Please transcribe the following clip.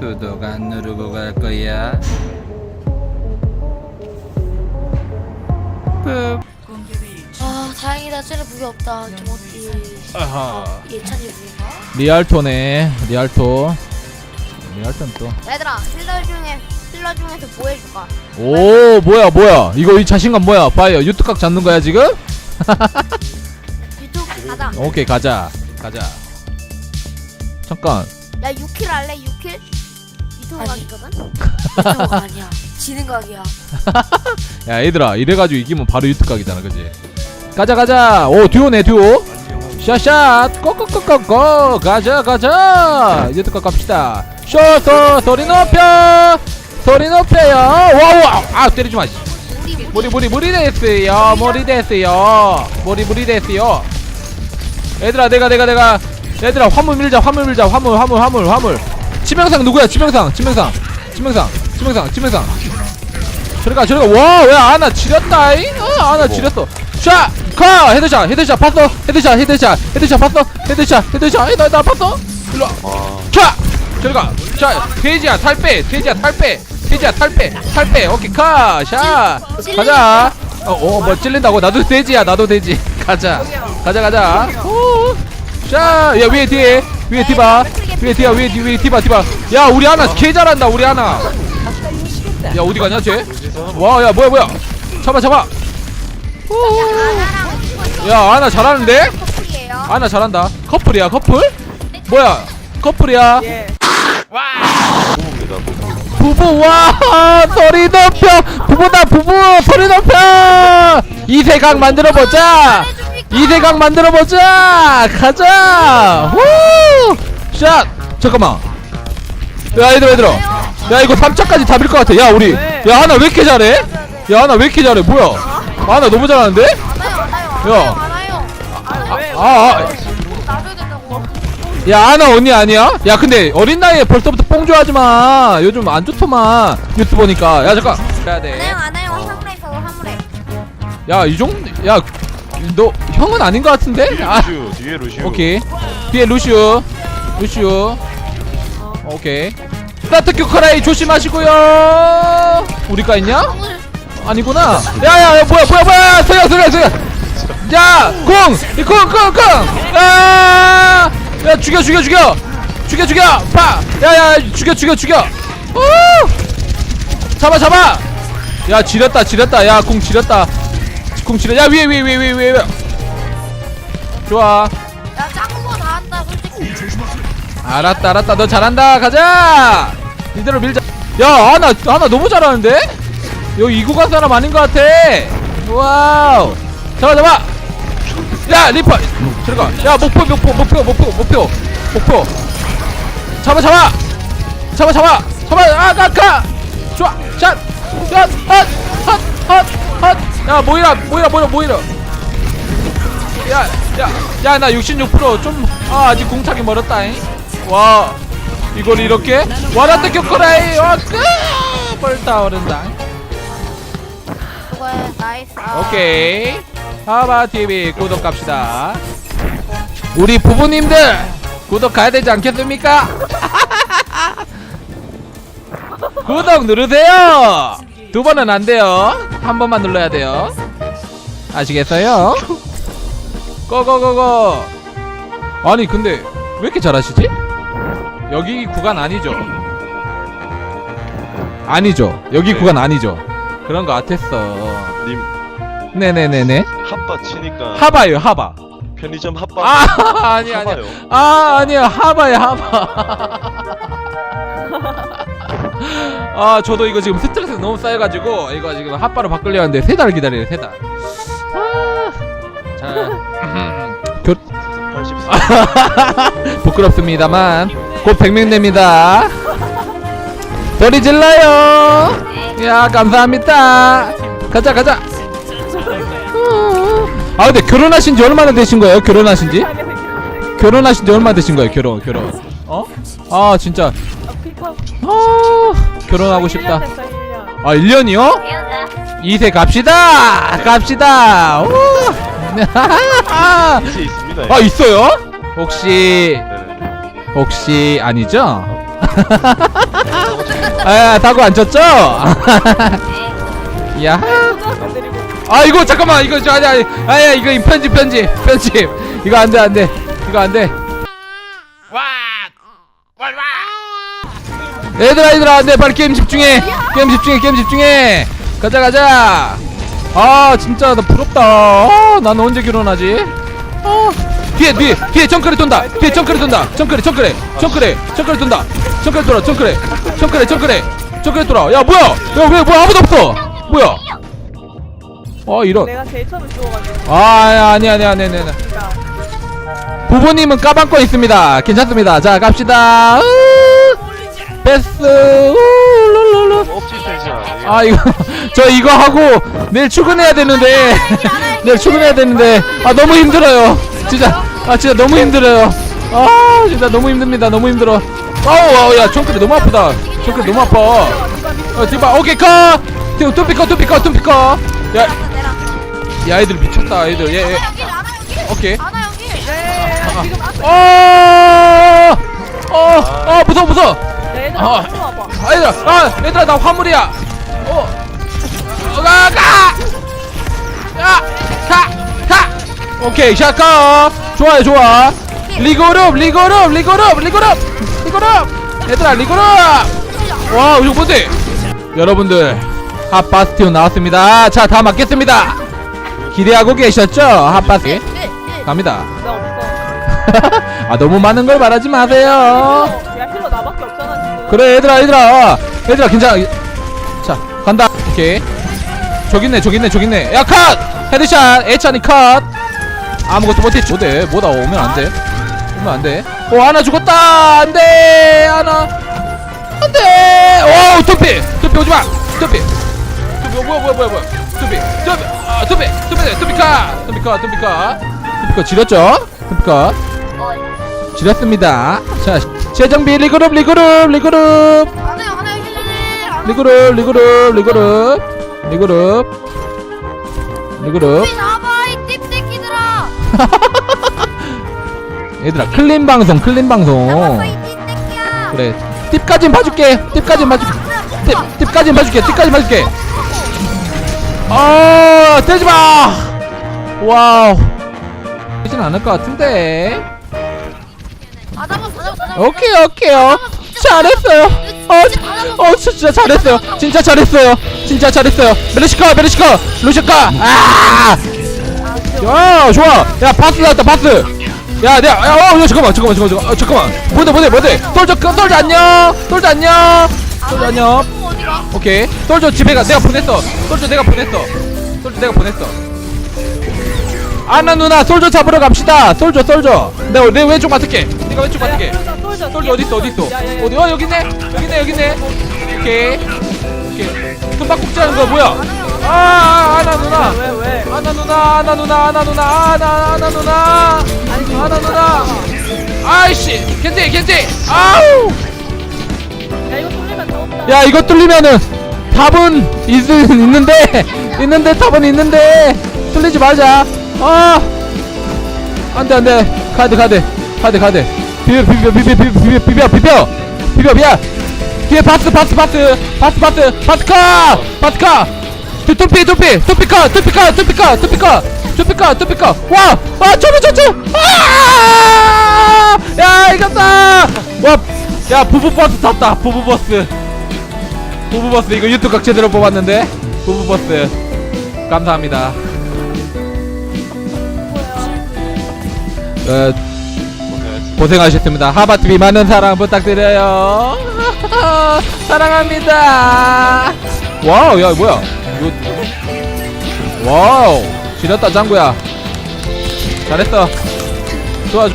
구독 안 누르고 갈 거야? ปึ๊.아 다행이다 쟤네 무기 없다 김어띠 아하. 예찬이 무기인가? 리알토네 리알토 리알토는 또 얘들아 힐러 중에 힐러 중에서 뭐 해줄까? 오 뭐야 뭐야 이거 이 자신감 뭐야 봐요 유튜각 잡는 거야 지금? 유튜브 가자 오케이 가자 가자 잠깐 야 6킬 할래 6킬? 유튜브 각이거든? 유튜브 아니야. 지는 각이야. 야 얘들아 이래가지고 이기면 바로 유튜각이잖아 그지? 가자 가자. 오 듀오네 듀오. 샷샷. 꼬꼬꼬꼬꼬 가자 가자. 유튜각 갑시다. 쇼서 소리 높여. 소리 높여요. 와우 아 때리지 마 씨. 우리 무리 무리 무리 됐어요. 무리 됐어요. 무리 무리 됐어요. 얘들아 내가 내가 내가. 얘들아 화물 밀자 화물 밀자. 화물 화물 화물 화물 치명상 누구야? 치명상 치명상 치명상 치명상 치명상. 저리가 저리가. 와왜 아나 지렸다잉? 어 아나 지렸어. 샤카 헤드샷 헤드샷 봤어? 헤드샷 헤드샷 헤드샷 봤어? 헤드샷 헤드샷. 에이, 나, 나 봤어? 일로와. 자 저리가. 자 돼지야 살빼 돼지야 살빼 돼지야 살빼 살빼. 오케이 카샤 가자. 어어뭐 찔린다고? 나도 돼지야 나도 돼지. 가자 가자 가자. 오샤야 위에 뒤에 위에 디바 위에 디바 위에 디 위에 디바 디바. 야 우리 하나 개 잘한다 우리 하나. 야 어디 가냐 쟤와야 뭐야 뭐야. 잡아 잡아. 야 아나 잘하는데? 아나 잘한다. 커플이야 커플? 뭐야? 커플이야. 부부 와 소리 높여. 부부다 부부 소리 높여. 이세강 만들어 보자. 이세강 만들어 보자. 가자. 후 샷 잠깐만 야 얘들아 얘들아 야 이거 3차까지 잡을 것 같아 야 우리 야 하나 왜 이렇게 잘해 야 하나 왜 이렇게 잘해 뭐야 하나 너무 잘하는데 야. 안아요 아, 아, 놔줘야 된다고 야 아나 언니 아니야? 야 근데 어린 나이에 벌써부터 뽕 좋아하지 마. 요즘 안 좋더만 뉴스 보니까. 야 잠깐. 해야 화물에 화물에 야이 정도. 야너 형은 아닌 것 같은데? 아 루시우 뒤에 루시우 오케이. 뒤에 루시우. 루시우. 오케이. 스타트 큐커라이 조심하시고요. 우리가 있냐? 아니구나. 야야야 뭐야 뭐야 뭐야 서야 서야 서야. 야 공! 이공공 공! 아! 야 죽여 죽여 죽여! 죽여 죽여! 파! 야야 죽여 죽여 죽여! 오! 잡아 잡아! 야 지렸다 지렸다 야 공 지렸다 공 지렸 야 위에 위에 위에 위에 위에. 좋아 알았다 알았다. 너 잘한다. 가자! 이대로 밀자. 야 아나 아나 너무 잘하는데? 여기 이구 간 사람 아닌 것 같아. 와우. 잡아 잡아. 야 리퍼. 들어가. 야 목표 목표 목표 목표 목표. 목표. 잡아 잡아. 잡아 잡아. 잡아. 아가가. 좋아. 샷샷핫핫핫핫야 모이라 모이라 모이라 모이라 야 야 야 나 66%좀 아, 아직 공차기 멀었다잉. 와 이걸 이렇게? 와라떼 격거라이. 와 끄 벌타 오른다. 그거에 나이스. 아. 오케이. 하바TV 구독 갑시다. 우리 부부님들 구독 가야 되지 않겠습니까? 구독 누르세요. 두 번은 안 돼요. 한 번만 눌러야 돼요. 아시겠어요? 고고고고 아니 근데 왜 이렇게 잘하시지? 여기 구간 아니죠? 아니죠. 여기 구간 아니죠? 그런 거 같았어. 님. 네네네네. 핫바 치니까 하바요 하바. 편의점 핫바. 아 아니 아니 하바요. 아 아니야 하바야 하바. 아 저도 이거 지금 스트레스 너무 쌓여가지고 이거 지금 핫바로 바꾸려 하는데 세 달 기다려요 세달. 자. 교, 84 부끄럽습니다만 곧 100명 됩니다. 소리 질러요. 야 감사합니다. 가자 가자. 아 근데 결혼하신 지 얼마나 되신 거예요? 결혼하신 지? 결혼하신 지 얼마 되신 거예요? 결혼 결혼. 어? 아 진짜. 아 결혼하고 싶다. 아 1년이요? 2세 갑시다! 갑시다! 오. 이제 있습니다 아 있어요? 혹시 네네. 혹시 아니죠? 아 다고 안 쳤죠? 야. 아 이거 잠깐만 이거 저 아니 아니 아야 이거 이 편집 편집 편집. 이거 안돼 안돼. 이거 안돼. 얘들아 얘들아 안돼. 빨리 게임 집중해. 게임 집중해 게임 집중해. 가자 가자. 아 진짜 나 부럽다. 아, 난 언제 결혼하지? 아, 뒤에 뒤에 뒤에 정크레 돈다. 뒤에 정크레 돈다. 정크레 정크레 정크레 정크레 돈다. 정크레 돌아 정크레. 정크레 정크레. 정크레 돌아. 야 뭐야? 야 왜 뭐야 아무도 없어? 뭐야? 어 이런. 내가 제일 처음에 죽어가지고. 아 아니 아니 아니 아니 아니. 그러니까 부모님은 까방권 있습니다. 괜찮습니다. 자 갑시다. 으, 룰루루. 세지 아 이거. 저 이거 하고 내일 출근해야 되는데. 내일 출근해야 되는데. 아 너무 힘들어요. 진짜 아 진짜 너무 힘들어요. 아 진짜 너무 힘듭니다. 너무 힘들어. 아우 아우 야 총크리 너무 아프다. 총크리 너무 아파. 어 디바 오케이 컷! tum피커 tum피커 tum피커 야야 내랑 애들 미쳤다 애들. 얘, 얘. 여기 라나 여기 오케이. 라나 여기 지금 앞에 어, 어, 어, 무서워, 무서워. 얘들아 아. 아, 얘들아, 아, 얘들아, 나 화물이야. 어, 어, 야, 가, 가. 오케이, 샷가. 좋아요, 좋아. 리그룹, 리그룹, 리그룹, 리그룹, 리그룹. 얘들아, 리그룹. 와, 이거 뭔데? 여러분들, 핫바스티온 나왔습니다. 자, 다 맞겠습니다. 기대하고 계셨죠? 핫바스. 네, 갑니다. 나 없어 아 너무 많은 걸 말하지 마세요. 야 힐러 나밖에 없잖아 지금 그래 얘들아 얘들아 얘들아 괜찮아. 자 간다. 오케이. 저기 있네 저기 있네 저기 있네. 야 컷. 헤드샷 에찬이 컷. 아무것도 못했지. 뭐대 뭐다 오면 안 돼. 오면 안 돼. 오 하나 죽었다. 안 돼. 하나. 안 돼. 오 투피 투피 오지 마. 투피. 투피 어, 뭐야 뭐야 뭐야 뭐야. 투피 투피 아 투피 투피 투피카 투피카 투피카 투피카 지렸죠? 투피카. 지렸습니다. 자, 재정비 리그룹 리그룹 리그룹 리그룹 리그룹 리그룹 리그룹 리그룹 얘들아 클린 방송 클린 방송. 그래 팁까진 봐줄게. 팁까진 봐줄게. 팁 팁까진 봐줄게. 팁까진 봐줄게. 아 떼지마! 와우. 되진 않을 것 같은데. 아 잡았어 잡았어 잡았어 오케이 오케이요 잘했어요. 어, 어 진짜 잘했어요. 진짜 잘했어요. 진짜 잘했어요. 메르시카 메르시카 루시카. 아 야, 좋아. 야, 바스 나왔다, 바스. 야, 내가, 야, 어, 야, 잠깐만, 잠깐만, 잠깐만, 잠깐만, 어, 잠깐만. 뭔데, 뭔데, 뭔데? 그, 솔저 안녕. 솔저 안녕. 솔저 안녕. 오케이. 솔저 집에 가. 내가 보냈어. 솔저 내가 보냈어. 솔저 내가 보냈어. 아나 누나, 솔저 잡으러 갑시다. 솔저, 솔저. 내가 내 왼쪽 맡을게. 내가 왼쪽 맡을게. 솔져 어디 있어, 어디? 어, 여기 있네. 여기 있네, 여기 있네. 오케이. 오케이. 숨바꼭질 하는 거 뭐야? 아, 아, 아나 누나. 왜 왜 아나 누나 아나 누나 아나 누나 아나 아나 누나. 아나 누나. 아이씨 겐지 겐지. 아우. 야 이거 뚫리면 더 없다. 야 이거 뚫리면은 답은 있, 있는데 있는데 답은 있는데 뚫리지 말자. 아 안돼 안돼. 가드 가드 가드 가드 비벼 비벼 비벼 비벼 비벼 비벼 비벼 비벼. 비벼 뒤에 바스 바스 바스. 바스 바스. 바스 카 바스 카 투피 투피 투피카 투피카 투피카 투피카 투피카 투피카 와와 저리 저리 아야 이겼다. 와야 부부 버스 탔다. 부부 버스. 부부 버스 이거 유튜브 각 제대로 뽑았는데? 부부 버스. 감사합니다. 어, 고생하셨습니다. 하바TV 많은 사랑 부탁드려요. 사랑합니다. 와우, 야, 뭐야. 이거. 와우. 지렸다, 짱구야. 잘했어. 좋아.